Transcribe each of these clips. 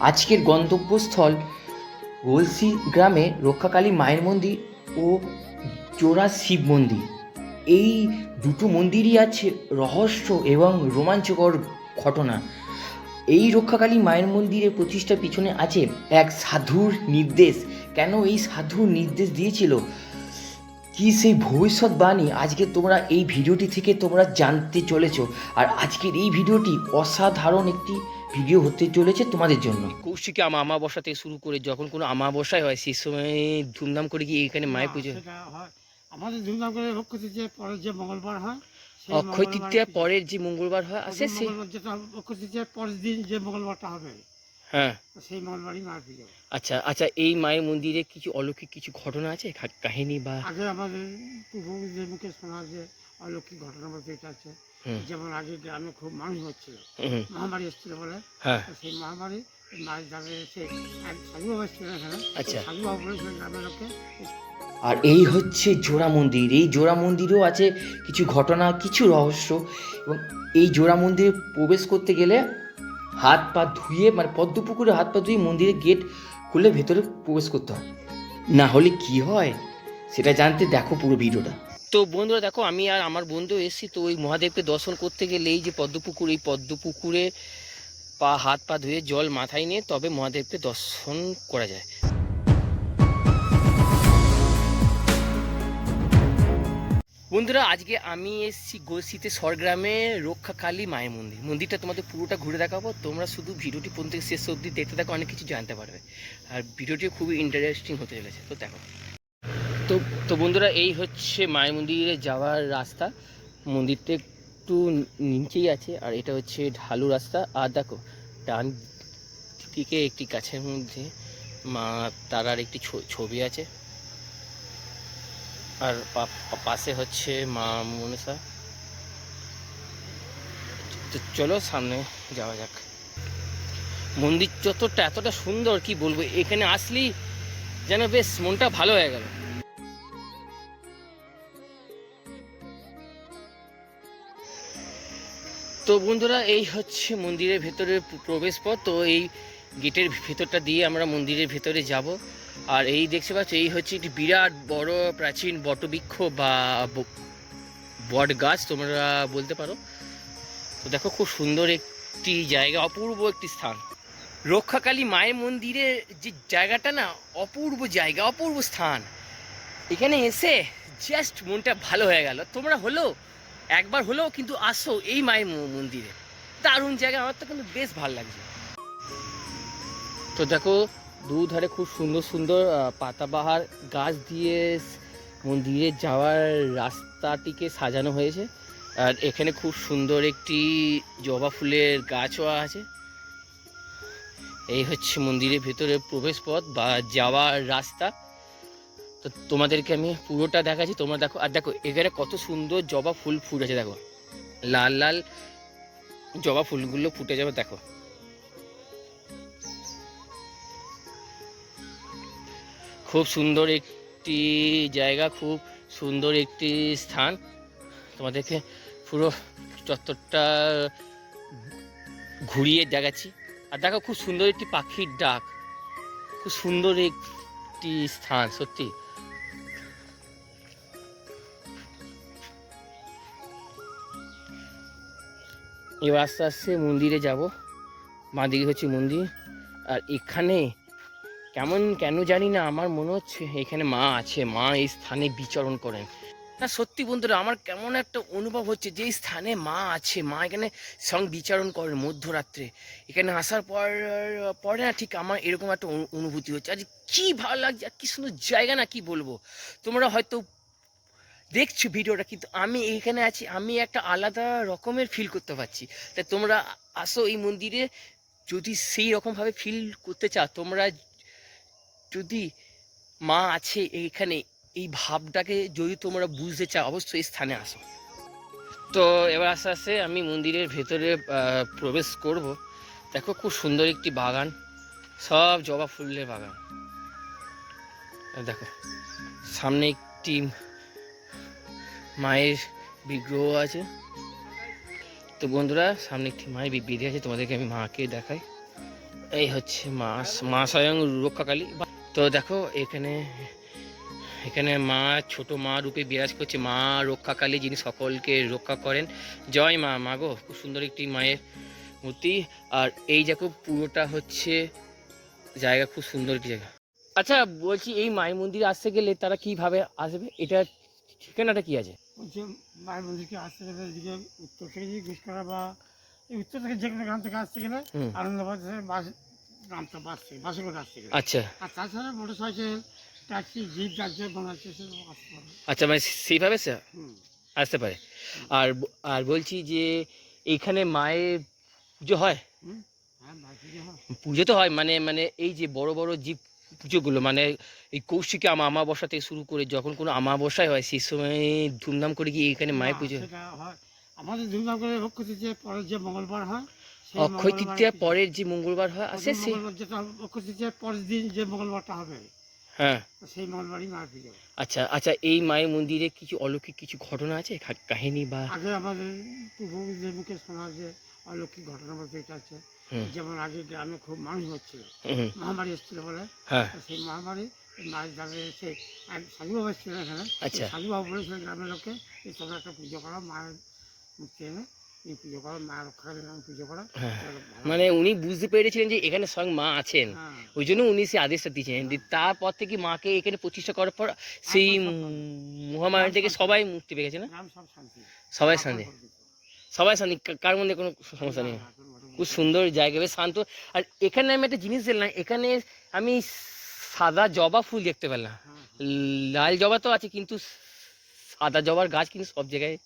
আজকের গন্তব্যস্থল গলসি গ্রামে রক্ষাকালী মায়ের মন্দির ও জোড়া শিব মন্দির। এই দুটো মন্দিরই আছে রহস্য এবং রোমাঞ্চকর ঘটনা। এই রক্ষাকালী মায়ের মন্দিরের প্রতিষ্ঠার পিছনে আছে এক সাধুর নির্দেশ। কেন এই সাধুর নির্দেশ দিয়েছিল? কি সেই ভবিষ্যৎবাণী আজকে তোমরা এই ভিডিওটি থেকে তোমরা জানতে চলেছো। আর আজকের এই ভিডিওটি অসাধারণ একটি ভিডিও হতে চলেছে তোমাদের জন্য। কৌশিকে আমা আমাবস্যা থেকে শুরু করে যখন কোনো আমাবস্যায় হয় সেই সময় ধুমধাম করে গিয়ে এখানে মায়ের পুজো আমাদের ধুমধাম করে অক্ষয় পরের যে মঙ্গলবার হয় সেই অক্ষয় পরের যে মঙ্গলবার হয় আসে প্রথম সে যেটা অক্ষয় তৃতীয়ার পরের দিন যে মঙ্গলবারটা হবে হ্যাঁ। সেই মঙ্গলবারই মার পুজো। আচ্ছা আচ্ছা এই মায়ের মন্দিরে কিছু অলৌকিক কিছু ঘটনা আছে? কাহিনী বা আগে আমাদের পূর্বপুরুষদের মুখে শোনা যে অলৌকিক ঘটনা বলতে এটা আছে। যেমন আগে গ্রামে খুব মানুষ হচ্ছিল মহামারী এসেছিল বলে হ্যাঁ। সেই মহামারী মাছ ধরে এসে আচ্ছা। বলেছিলেন গ্রামের লোককে আর এই হচ্ছে জোড়া মন্দির। এই জোড়া মন্দিরেও আছে কিছু ঘটনা কিছু রহস্য এবং এই জোড়া মন্দিরে প্রবেশ করতে গেলে হাত পা ধুয়ে মানে পদ্মপুকুরে হাত পা ধুয়ে মন্দিরের গেট খুলে ভেতরে প্রবেশ করতে হয়। না হলে কি হয়? সেটা জানতে দেখো পুরো ভিডিওটা। তো বন্ধুরা দেখো, আমি আর আমার বন্ধু এসেছি, তো ওই মহাদেবকে দর্শন করতে গেলে এই যে পদ্মপুকুর, এই পদ্মপুকুরে পা, হাত পা ধুয়ে জল মাথায় নিয়ে তবে মহাদেবকে দর্শন করা যায়। বন্ধুরা, আজকে আমি এসেছি গোসিতে সরগ্রামে রক্ষাকালী মায়ের মন্দির। মন্দিরটা তোমাদের পুরোটা ঘুরে দেখাবো, তোমরা শুধু ভিডিওটি থেকে শেষ অবধি দেখতে থাকো, অনেক কিছু জানতে পারবে। আর ভিডিওটি খুবই ইন্টারেস্টিং হতে চলেছে, তো দেখো। তো তো বন্ধুরা, এই হচ্ছে মায়ের মন্দিরে যাওয়ার রাস্তা। মন্দিরটা একটু নিচেই আছে, আর এটা হচ্ছে ঢালু রাস্তা। আর দেখো, ডান দিকে একটি গাছের মধ্যে মা তারার একটি ছবি আছে। আর পাশে হচ্ছে মা মনসা। তো চলো সামনে যাওয়া যাক। মন্দির চত্বরটা এতটা সুন্দর, কি বলব? এখানে আসলেই যেন বেশ মনটা ভালো হয়ে গেল। তো বন্ধুরা, এই হচ্ছে মন্দিরের ভেতরে প্র- প্রবেশ পথ তো এই গেটের ভেতরটা দিয়ে আমরা মন্দিরের ভেতরে যাব। আর এই দেখতে পাচ্ছ, এই হচ্ছে একটি বিরাট বড় প্রাচীন বটবৃক্ষ ব- বট গাছ, তোমরা বলতে পারো। তো দেখো, খুব সুন্দর একটি জায়গা, অপূর্ব একটি স্থান। রক্ষাকালী মায়ের মন্দিরের যে জায়গাটা না, অপূর্ব জায়গা, অপূর্ব স্থান। এখানে এসে জাস্ট মনটা ভালো হয়ে গেল। তোমরা হলো একবার হলেও কিন্তু আসো এই মায়ের মন্দিরে। দারুণ জায়গা, আমার তো কিন্তু বেশ ভালো লাগছে। তো দেখো, দুধারে খুব সুন্দর সুন্দর পাতাবাহার গাছ দিয়ে মন্দিরে যাওয়ার রাস্তাটিকে সাজানো হয়েছে। আর এখানে খুব সুন্দর একটি জবা ফুলের গাছও আছে। এই হচ্ছে মন্দিরের ভেতরে প্রবেশ পথ বা যাওয়ার রাস্তা। তো তোমাদেরকে আমি পুরোটা দেখাচ্ছি। তোমরা দেখো, আর দেখো, এখানে কত সুন্দর জবা ফুল ফুটেছে, দেখো। লাল লাল জবা ফুলগুলো ফুটে যাবে, দেখো। খুব সুন্দর একটি জায়গা, খুব সুন্দর একটি স্থান। তোমাদেরকে পুরো চত্বরটা ঘুরিয়ে দেখাচ্ছি। আর দেখো, খুব সুন্দর একটি পাখির ডাক। খুব সুন্দর একটি স্থান, সত্যি। এবার আস্তে আস্তে মন্দিরে যাব। মা দিকে হচ্ছে মন্দির। আর এখানে কেমন কেন জানি না আমার মনে হচ্ছে এখানে মা আছে, মা এই স্থানে বিচরণ করেন। না, সত্যি বন্ধুরা, আমার কেমন একটা অনুভব হচ্ছে যে স্থানে মা আছে, মা এখানে সঙ্গ বিচারণ করেন মধ্যরাত্রে। এখানে আসার পর, পরে না ঠিক আমার এরকম একটা অনু- অনুভূতি হচ্ছে। আজ কি ভালো লাগছে, আর কি সুন্দর জায়গা না কি বলব। তোমরা হয়তো দেখছ ভিডিওটা, কিন্তু আমি এইখানে আছি, আমি একটা আলাদা রকমের ফিল করতে পারছি। তাই তোমরা আসো এই মন্দিরে, যদি সেই রকমভাবে ফিল করতে চাও, তোমরা যদি মা আছে এইখানে, এই ভাবটাকে যদি তোমরা বুঝতে চাও, অবশ্যই এই স্থানে আসো। তো এবার আস্তে আস্তে আমি মন্দিরের ভেতরে প্রবেশ করব। দেখো খুব সুন্দর একটি বাগান, সব জবা ফুলের বাগান। দেখো, সামনে একটি মায়ের বিগ্রহ আছে। তো বন্ধুরা, সামনে একটি মায়ের বিধি আছে, তোমাদেরকে আমি মাকে দেখাই। এই হচ্ছে মা মা স্বয়ং রক্ষাকালী তো দেখো, এখানে এখানে মা, ছোট মা রূপে বিরাজ করছে। মা রক্ষাকালী, যিনি সকলকে রক্ষা করেন। জয় মা মা গো, খুব সুন্দর একটি মায়ের মূর্তি। আর এই দেখো, পুরোটা হচ্ছে জায়গা, খুব সুন্দর একটি জায়গা। আচ্ছা বলছি এই মায়ের মন্দিরে আসতে গেলে তারা কীভাবে আসবে? এটা ঠিকানাটা কি আছে? বলছে মায়ের মন্দিরকে আসতে গেলে এদিকে উত্তর থেকে যদি বা এই উত্তর থেকে যে কোনো গ্রাম থেকে আসতে গেলে। আনন্দবাদ বাস গ্রামটা বাস থেকে বাসে করে আসতে গেলে। আচ্ছা। আর তাছাড়া মোটর সাইকেল ট্যাক্সি জিপ যাচ্ছে বানাচ্ছে সেসব আসতে পারে। আচ্ছা মানে সেইভাবে সে- আসতে পারে। আর আর বলছি যে এইখানে মায়ের পুজো হয়? হ্যাঁ পুজো তো হয় মানে মানে এই যে বড় বড় যে পুজোগুলো মানে এই কৌশিকে আমা আমাবস্যা থেকে শুরু করে যখন কোনো আমাবস্যায় হয় সেই সময় ধুমধাম করে কি এখানে মায়ের পুজো হয়? আমাদের ধুমধাম করে পরের যে মঙ্গলবার হয় অক্ষয় পরের যে মঙ্গলবার হয় প্রথম সেই যেটা অক্ষয় তৃতীয়ার পরের দিন যে মঙ্গলবারটা হবে হ্যাঁ। সেই মঙ্গলবারই মায়ের পুজো। আচ্ছা আচ্ছা এই মায়ের মন্দিরে কিছু অলৌকিক কিছু ঘটনা আছে? কাহিনী বা আগে আমাদের পূর্বপুরুষদের মুখে শোনা যে অলৌকিক ঘটনা বলতে এটা আছে। যেমন আগে গ্রামে খুব মানুষ হচ্ছিল মহামারী এসেছিল বলে হ্যাঁ। সেই মহামারী দ্বারা এসে সাধুবাবু এখানে আচ্ছা। সাধুবাবু বলেছিলেন গ্রামের লোককে যে তোমরা একটা পুজো করো মায়ের মুক্তি এনে এই পুজো করো মায়ের রক্ষাকালী নামে পুজো করো। হ্যাঁ ভালো। মানে উনি বুঝতে পেরেছিলেন যে এখানে স্বয়ং মা আছেন। হ্যাঁ। ওই জন্য উনি সেই আদেশটা দিয়েছেন তারপর থেকে মাকে এখানে প্রতিষ্ঠা করার পর সেই মহামারী থেকে সবাই মুক্তি পেয়েছে না? সবাই শান্তি। সবাই শান্তি। কার মধ্যে কোনো সমস্যা নেই? খুব সুন্দর জায়গা বেশ শান্ত। আর এখানে আমি একটা জিনিস দেখলাম এখানে আমি সাদা জবা ফুল দেখতে পেলাম। হ্যাঁ, লাল জবা তো আছে কিন্তু সাদা জবার গাছ কিন্তু সব জায়গায়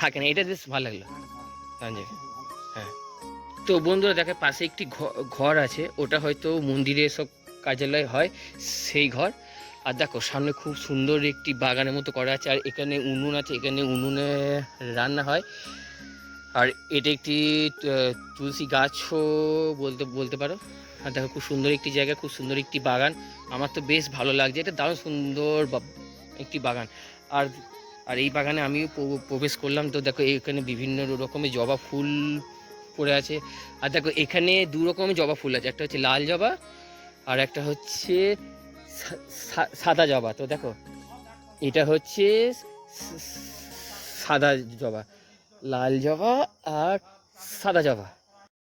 থাকে না। এটা বেশ ভালো লাগল। হ্যাঁ তো বন্ধুরা দেখে পাশে একটি ঘর আছে। ওটা হয়তো মন্দিরে সব কার্যালয় হয় সেই ঘর। আর দেখো সামনে খুব সুন্দর একটি বাগানের মতো করা আছে। আর এখানে উনুন আছে এখানে উনুনে রান্না হয়। আর এটা একটি তুলসী গাছও বলতে বলতে পারো। আর দেখো খুব সুন্দর একটি জায়গা, খুব সুন্দর একটি বাগান। আমার তো বেশ ভালো লাগছে, এটা দারুণ সুন্দর একটি বাগান। আর আর এই বাগানে আমিও প্র- প্রবেশ করলাম। তো দেখো এখানে বিভিন্ন রকমের জবা ফুল পড়ে আছে। আর দেখো এখানে দু রকমের জবা ফুল আছে। একটা হচ্ছে লাল জবা, আর একটা হচ্ছে সাদা জবা। তো দেখো, এটা হচ্ছে সাদা জবা। লাল জবা আর সাদা জবা।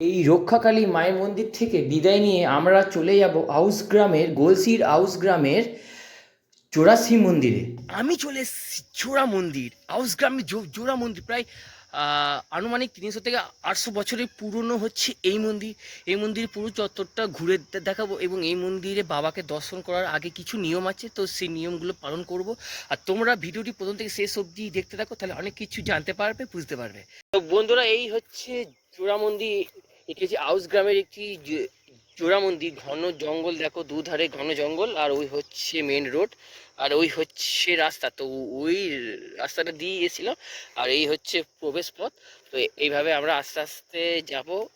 এই রক্ষাকালী মায়ের মন্দির থেকে বিদায় নিয়ে আমরা চলে যাব আউস গ্রামের গোলসির আউস গ্রামের চোরাশি মন্দিরে। আমি চলে এসেছি চোরা মন্দির আউস গ্রামে জো- জোড়া মন্দির প্রায় আনুমানিক তিনশো থেকে আটশো বছরের পুরনো হচ্ছে এই মন্দির। এই মন্দির পুরো চত্বরটা ঘুরে দেখাবো এবং এই মন্দিরে বাবাকে দর্শন করার আগে কিছু নিয়ম আছে, তো সেই নিয়মগুলো পালন করব। আর তোমরা ভিডিওটি প্রথম থেকে শেষ অব্দি দেখতে থাকো, তাহলে অনেক কিছু জানতে পারবে, বুঝতে পারবে। তো বন্ধুরা, এই হচ্ছে জোড়া মন্দির এটি হচ্ছে আউস গ্রামের একটি জো- জোড়া মন্দির ঘন জঙ্গল, দেখো দুধারে ঘন জঙ্গল, আর ওই হচ্ছে মেন রোড আর ওই হচ্ছে রাস্তা। তো ওই রাস্তাটা দিয়ে গেছিলাম আর এই হচ্ছে প্রবেশ পথ। তো এইভাবে আমরা আস্তে আস্তে যাব।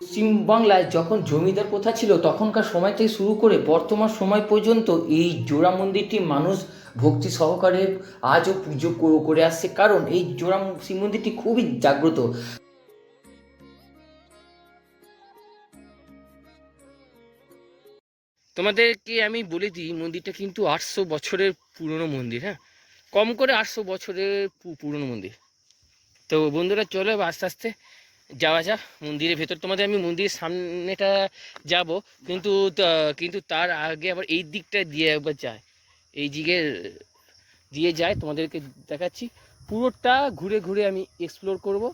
পশ্চিমবাংলায় যখন জমিদার প্রথা ছিল, তখনকার সময় থেকে শুরু করে বর্তমান সময় পর্যন্ত এই জোড়া মন্দিরটি মানুষ ভক্তি সহকারে আজও পুজো করে আসছে। কারণ এই জোড়া শিব মন্দিরটি খুবই জাগ্রত। তোমাদেরকে আমি বলে দিই, মন্দিরটা কিন্তু আটশো বছরের পুরনো মন্দির হ্যাঁ? কম করে আটশো বছরের পুরনো মন্দির। তো বন্ধুরা, চলো আস্তে আস্তে যাওয়া যাক মন্দিরের ভেতর। তোমাদের আমি মন্দিরের সামনেটা যাব, কিন্তু কিন্তু তার আগে আবার এই দিকটা দিয়ে একবার যায়। এই দিকে দিয়ে যায়, তোমাদেরকে দেখাচ্ছি। পুরোটা ঘুরে ঘুরে আমি এক্সপ্লোর করব,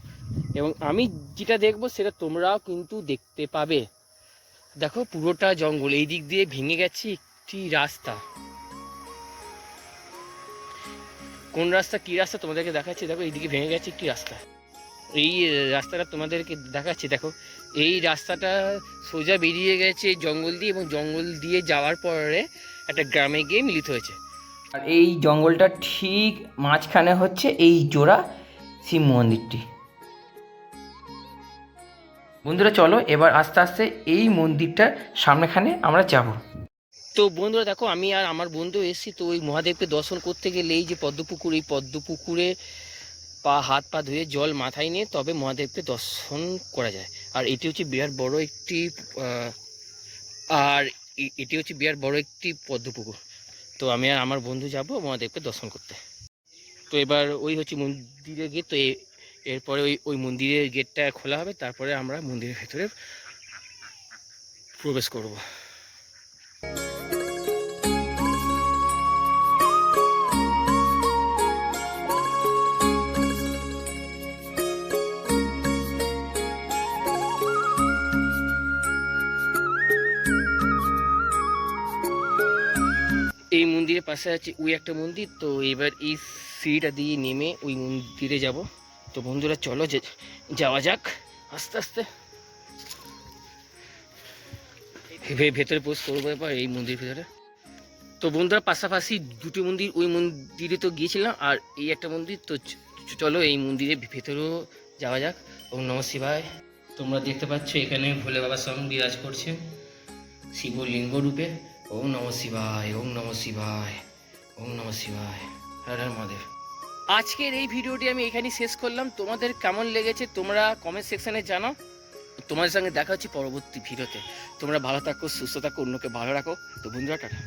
এবং আমি যেটা দেখব সেটা তোমরাও কিন্তু দেখতে পাবে। দেখো, পুরোটা জঙ্গল, এই দিক দিয়ে ভেঙে গেছে একটি রাস্তা। কোন রাস্তা, কি রাস্তা তোমাদেরকে দেখাচ্ছি? দেখো এইদিকে ভেঙে গেছে একটি রাস্তা। এই রাস্তাটা তোমাদেরকে দেখাচ্ছি, দেখো। এই রাস্তাটা সোজা বেরিয়ে গেছে জঙ্গল দিয়ে এবং জঙ্গল দিয়ে যাওয়ার পরে একটা গ্রামে গিয়ে মিলিত হয়েছে। আর এই জঙ্গলটা ঠিক মাঝখানে হচ্ছে এই জোড়া শিব মন্দিরটি। বন্ধুরা চলো এবার আস্তে আস্তে এই মন্দিরটার সামনেখানে আমরা যাব। তো বন্ধুরা দেখো, আমি আর আমার বন্ধু এসেছি, তো ওই মহাদেবকে দর্শন করতে গেলে এই যে পদ্মপুকুর, এই পদ্মপুকুরে পা, হাত পা ধুয়ে জল মাথায় নিয়ে তবে মহাদেবকে দর্শন করা যায়। আর এটি হচ্ছে বিরাট বড় একটি আর এটি হচ্ছে বিরাট বড় একটি পদ্মপুকুর। তো আমি আর আমার বন্ধু যাব মহাদেবকে দর্শন করতে। তো এবার ওই হচ্ছে মন্দিরে গিয়ে তো এরপরে ওই ওই মন্দিরের গেটটা খোলা হবে, তারপরে আমরা মন্দিরের ভেতরে প্রবেশ করব। এই মন্দিরের পাশে আছে ওই একটা মন্দির, তো এবার এই সিঁড়িটা দিয়ে নেমে ওই মন্দিরে যাব। তো বন্ধুরা, চলো যে যাওয়া যাক। আস্তে আস্তে। ভেতরে পোস্ট করব এবার, এই মন্দির ভেতরে। তো বন্ধুরা, পাশাপাশি দুটো মন্দির, ওই মন্দিরে তো গিয়েছিলাম, আর এই একটা মন্দির, তো চলো এই মন্দিরের ভেতরেও যাওয়া যাক। ওম নম শিবায়। তোমরা দেখতে পাচ্ছ, এখানে ভোলে বাবার সঙ্গে বিরাজ করছে, শিবলিঙ্গ রূপে। ওম নম শিবায়, ওম নম শিবায়, ওম নম শিবায়। হর মহাদেব। আজকের এই ভিডিওটি আমি এখানেই শেষ করলাম। তোমাদের কেমন লেগেছে তোমরা কমেন্ট সেকশানে জানাও। তোমাদের সঙ্গে দেখা হচ্ছে পরবর্তী ভিডিওতে। তোমরা ভালো থাকো, সুস্থ থাকো, অন্যকে ভালো রাখো। তো বন্ধুরা, টাটা।